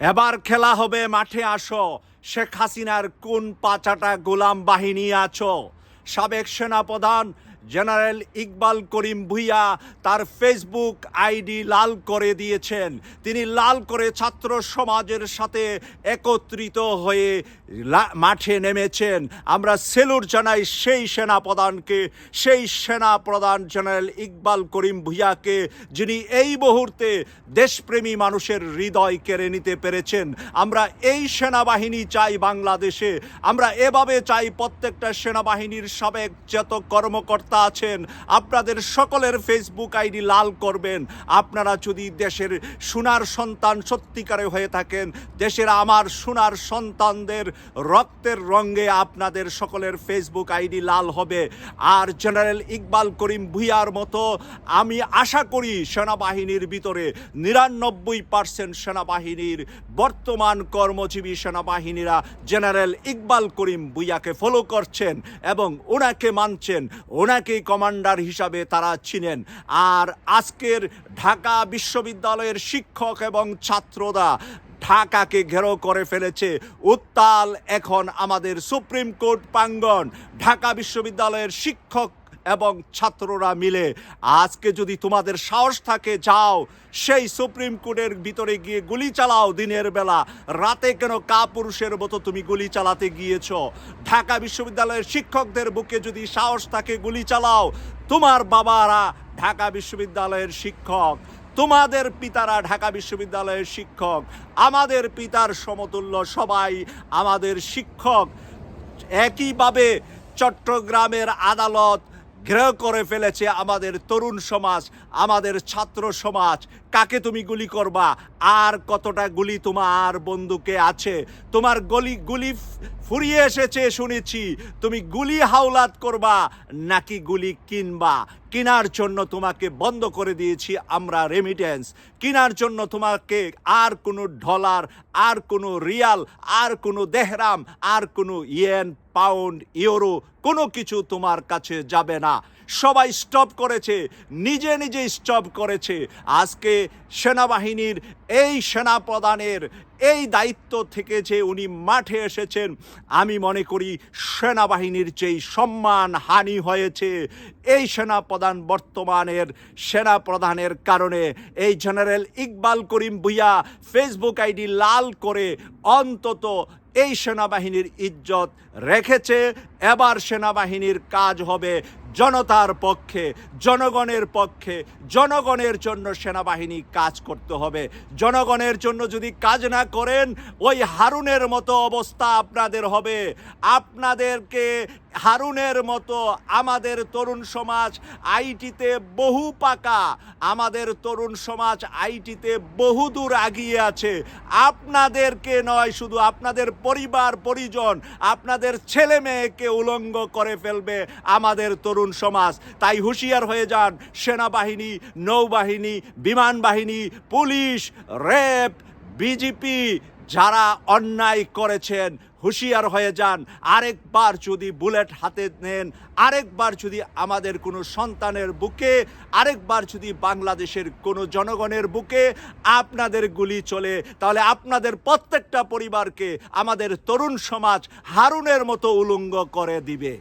এবার খেলা হবে মাঠে আসো। শেখ হাসিনার কোন পাচাটা গোলাম বাহিনী আছো? সাবেক সেনাপ্রধান জেনারেল ইকবাল করিম ভুইয়া তার ফেসবুক আইডি লাল করে দিয়েছেন। তিনি লাল করে ছাত্র সমাজের সাথে একত্রিত হয়ে মাঠে নেমেছেন। আমরা সেলুট জানাই সেই সেনাপ্রধানকে, সেই সেনাপ্রধান জেনারেল ইকবাল করিম ভুইয়াকে, যিনি এই মুহূর্তে দেশপ্রেমী মানুষের হৃদয় কেড়ে নিতে পেরেছেন। আমরা এই সেনাবাহিনী চাই বাংলাদেশে। আমরা এভাবে চাই প্রত্যেকটা সেনাবাহিনীর সাবেক যত কর্মকর্তা আছেন, আপনাদের সকলের ফেসবুক আইডি লাল করবেন। আপনারা যদি দেশের সোনার সন্তান সত্যিকারে হয়ে থাকেন, দেশের আমার সোনার সন্তানদের রক্তের রঙে আপনাদের সকলের ফেসবুক আইডি লাল হবে। আর জেনারেল ইকবাল করিম ভুইয়ার মতো আমি আশা করি সেনাবাহিনীর ভিতরে নিরানব্বই পার্সেন্ট সেনাবাহিনীর বর্তমান কর্মজীবী সেনাবাহিনীরা জেনারেল ইকবাল করিম ভুইয়াকে ফলো করছেন এবং ওনাকে মানছেন ওনাকেই কমান্ডার হিসাবে তারা চিনেন আর আজকের ঢাকা বিশ্ববিদ্যালয়ের শিক্ষক এবং ছাত্ররা ঢাকাকে ঘেরো করে ফেলেছে। উত্তাল এখন আমাদের সুপ্রিম কোর্ট প্রাঙ্গন ঢাকা বিশ্ববিদ্যালয়ের শিক্ষক এবং ছাত্ররা মিলে আজকে যদি তোমাদের সাহস থাকে, যাও। সেই সুপ্রিম কোর্টের ভিতরে গিয়ে গুলি চালাও দিনের বেলা। রাতে কেন কাপুরুষের মতো তুমি গুলি চালাতে গিয়েছ? ঢাকা বিশ্ববিদ্যালয়ের শিক্ষকদের বুকে যদি সাহস থাকে, গুলি চালাও। তোমার বাবারা ঢাকা বিশ্ববিদ্যালয়ের শিক্ষক, তোমাদের পিতারা ঢাকা বিশ্ববিদ্যালয়ের শিক্ষক, আমাদের পিতার সমতুল্য সবাই আমাদের শিক্ষক। একইভাবে চট্টগ্রামের আদালত ঘেরাও করে ফেলেছে আমাদের তরুণ সমাজ, আমাদের ছাত্র সমাজ। কাকে তুমি গুলি করবা? আর কতটা গুলি তোমার বন্দুকে আছে? তোমার গলি, গুলি ফুরিয়ে এসেছে শুনেছি। তুমি গুলি হাওলাত করবা, নাকি গুলি কিনবা? কেনার জন্য তোমাকে বন্ধ করে দিয়েছি আমরা রেমিটেন্স কেনার জন্য তোমাকে আর কোনো ডলার আর কোনো রিয়াল আর কোনো দেহরাম, আর কোনো ইয়েন পাউন্ড ইউরো কোনো কিছু তোমার কাছে যাবে না। সবাই স্টপ করেছে, নিজে নিজে স্টপ করেছে। আজকে সেনাবাহিনীর এই সেনাপ্রধানের এই দায়িত্ব থেকে যে উনি মাঠে এসেছেন, আমি মনে করি সেনাবাহিনীর যেই সম্মান হানি হয়েছে, এই সেনাপ্রধান বর্তমানের সেনাপ্রধানের কারণে এই general Iqbal Karim Bhuiyan Facebook ID লাল করে অন্তত এই সেনাবাহিনীর ইজ্জত রেখেছে এবার সেনাবাহিনীর কাজ হবে জনতার পক্ষে, জনগণের পক্ষে, জনগণের জন্য সেনাবাহিনী কাজ করতে হবে। জনগণের জন্য যদি কাজ না করেন, ওই হারুনের মতো অবস্থা আপনাদের হবে। আপনাদেরকে হারুনের মতো আমাদের তরুণ সমাজ আইটিতে বহু পাকা, আমাদের তরুণ সমাজ আইটিতে বহুদূর আগিয়ে আছে। আপনাদেরকে নয়, শুধু আপনাদের পরিবার, পরিজন, আপনাদের ছেলে মেয়েকে উলঙ্গ করে ফেলবে আমাদের তরুণ সমাজ, তাই হুঁশিয়ার হয়ে যান সেনাবাহিনী, নৌবাহিনী, বিমান বাহিনী, পুলিশ র্যাব বিজেপি, যারা অন্যায় করেছেন, হুঁশিয়ার হয়ে যান। আরেকবার যদি বুলেট হাতে নেন, আরেকবার যদি আমাদের কোনো সন্তানের বুকে, আরেকবার যদি বাংলাদেশের কোনো জনগণের বুকে আপনাদের গুলি চলে, তাহলে আপনাদের প্রত্যেকটা পরিবারকে আমাদের তরুণ সমাজ হারুনের মতো উলঙ্গ করে দিবে।